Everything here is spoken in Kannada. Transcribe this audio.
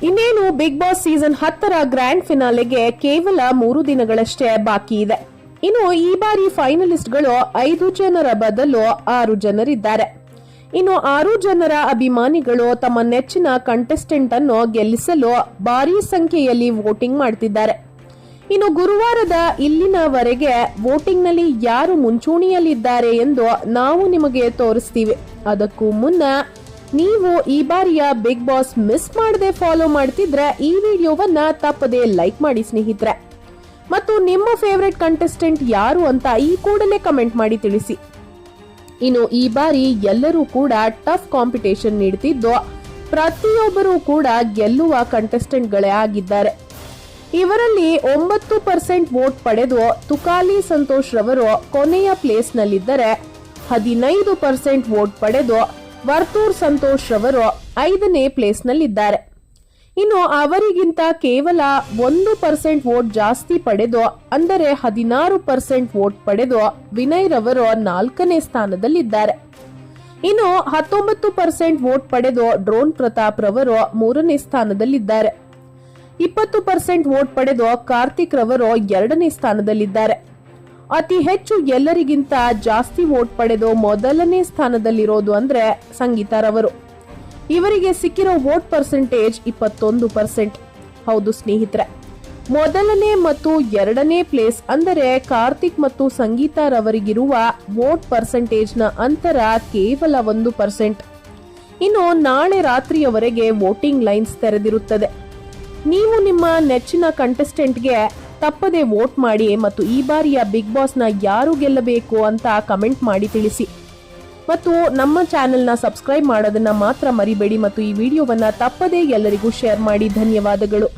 ಇನ್ನೇನು ಬಿಗ್ ಬಾಸ್ ಸೀಸನ್ ಹತ್ತರ ಗ್ರ್ಯಾಂಡ್ ಫಿನಾಲೆಗೆ ಕೇವಲ ಮೂರು ದಿನಗಳಷ್ಟೇ ಬಾಕಿ ಇದೆ. ಇನ್ನು ಈ ಬಾರಿ ಫೈನಲಿಸ್ಟ್ಗಳು ಐದು ಜನರ ಬದಲು ಆರು ಜನರಿದ್ದಾರೆ. ಇನ್ನು ಆರು ಜನರ ಅಭಿಮಾನಿಗಳು ತಮ್ಮ ನೆಚ್ಚಿನ ಕಂಟೆಸ್ಟೆಂಟ್ ಅನ್ನು ಗೆಲ್ಲಿಸಲು ಭಾರೀ ಸಂಖ್ಯೆಯಲ್ಲಿ ವೋಟಿಂಗ್ ಮಾಡ್ತಿದ್ದಾರೆ. ಇನ್ನು ಗುರುವಾರದ ಇಲ್ಲಿನವರೆಗೆ ವೋಟಿಂಗ್ನಲ್ಲಿ ಯಾರು ಮುಂಚೂಣಿಯಲ್ಲಿದ್ದಾರೆ ಎಂದು ನಾವು ನಿಮಗೆ ತೋರಿಸ್ತೀವಿ. ಅದಕ್ಕೂ ಮುನ್ನ ನೀವು ಈ ಬಾರಿಯ ಬಿಗ್ ಬಾಸ್ ಮಿಸ್ ಮಾಡದೆ ಫಾಲೋ ಮಾಡ್ತಿದ್ರೆ ಈ ವಿಡಿಯೋವನ್ನ ತಪ್ಪದೆ ಲೈಕ್ ಮಾಡಿ ಸ್ನೇಹಿತರೆ. ಮತ್ತು ನಿಮ್ಮ ಫೇವರೆಟ್ ಕಂಟೆಸ್ಟೆಂಟ್ ಯಾರು ಅಂತ ಈ ಕೂಡಲೇ ಕಮೆಂಟ್ ಮಾಡಿ ತಿಳಿಸಿ. ಇನ್ನು ಈ ಬಾರಿ ಎಲ್ಲರೂ ಕೂಡ ಟಫ್ ಕಾಂಪಿಟೇಷನ್ ನೀಡುತ್ತಿದ್ದು ಪ್ರತಿಯೊಬ್ಬರೂ ಕೂಡ ಗೆಲ್ಲುವ ಕಂಟೆಸ್ಟೆಂಟ್ಗಳೇ ಆಗಿದ್ದಾರೆ. ಇವರಲ್ಲಿ ಒಂಬತ್ತು ಪರ್ಸೆಂಟ್ ವೋಟ್ ಪಡೆದು ತುಕಾಲಿ ಸಂತೋಷ್ ರವರು ಕೊನೆಯ ಪ್ಲೇಸ್ನಲ್ಲಿದ್ದರೆ ಹದಿನೈದು ಪರ್ಸೆಂಟ್ ವೋಟ್ ಪಡೆದು ವರ್ತೂರ್ ಸಂತೋಷ್ ರವರು ಐದನೇ ಪ್ಲೇಸ್ನಲ್ಲಿದ್ದಾರೆ. ಇನ್ನು ಅವರಿಗಿಂತ ಕೇವಲ ಒಂದು ಪರ್ಸೆಂಟ್ ವೋಟ್ ಜಾಸ್ತಿ ಪಡೆದು, ಅಂದರೆ ಹದಿನಾರು ಪರ್ಸೆಂಟ್ ವೋಟ್ ಪಡೆದು ವಿನಯ್ ರವರು ನಾಲ್ಕನೇ ಸ್ಥಾನದಲ್ಲಿದ್ದಾರೆ. ಇನ್ನು ಹತ್ತೊಂಬತ್ತು ಪರ್ಸೆಂಟ್ ವೋಟ್ ಪಡೆದು ಡ್ರೋನ್ ಪ್ರತಾಪ್ ರವರು ಮೂರನೇ ಸ್ಥಾನದಲ್ಲಿದ್ದಾರೆ. ಇಪ್ಪತ್ತು ಪರ್ಸೆಂಟ್ ವೋಟ್ ಪಡೆದು ಕಾರ್ತಿಕ್ ರವರು ಎರಡನೇ ಸ್ಥಾನದಲ್ಲಿದ್ದಾರೆ. ಅತಿ ಹೆಚ್ಚು ಎಲ್ಲರಿಗಿಂತ ಜಾಸ್ತಿ ವೋಟ್ ಪಡೆದು ಮೊದಲನೇ ಸ್ಥಾನದಲ್ಲಿರೋದು ಅಂದ್ರೆ ಸಂಗೀತಾರವರು. ಇವರಿಗೆ ಸಿಕ್ಕಿರೋ ವೋಟ್ ಪರ್ಸೆಂಟೇಜ್ ಇಪ್ಪತ್ತೊಂದು ಪರ್ಸೆಂಟ್. ಹೌದು ಸ್ನೇಹಿತರೆ. ಮೊದಲನೇ ಮತ್ತು ಎರಡನೇ ಪ್ಲೇಸ್ ಅಂದರೆ ಕಾರ್ತಿಕ್ ಮತ್ತು ಸಂಗೀತಾರವರಿಗಿರುವ ವೋಟ್ ಪರ್ಸೆಂಟೇಜ್ನ ಅಂತರ ಕೇವಲ ಒಂದು ಪರ್ಸೆಂಟ್. ಇನ್ನು ನಾಳೆ ರಾತ್ರಿಯವರೆಗೆ ವೋಟಿಂಗ್ ಲೈನ್ಸ್ ತೆರೆದಿರುತ್ತದೆ. ನೀವು ನಿಮ್ಮ ನೆಚ್ಚಿನ ಕಂಟೆಸ್ಟೆಂಟ್ಗೆ ತಪ್ಪದೆ ವೋಟ್ ಮಾಡಿ ಮತ್ತು ಈ ಬಾರಿಯ ಬಿಗ್ ಬಾಸ್ನ ಯಾರು ಗೆಲ್ಲಬೇಕು ಅಂತ ಕಮೆಂಟ್ ಮಾಡಿ ತಿಳಿಸಿ. ಮತ್ತು ನಮ್ಮ ಚಾನೆಲ್ನ ಸಬ್ಸ್ಕ್ರೈಬ್ ಮಾಡೋದನ್ನ ಮಾತ್ರ ಮರಿಬೇಡಿ ಮತ್ತು ಈ ವಿಡಿಯೋವನ್ನ ತಪ್ಪದೇ ಎಲ್ಲರಿಗೂ ಶೇರ್ ಮಾಡಿ ಧನ್ಯವಾದಗಳು.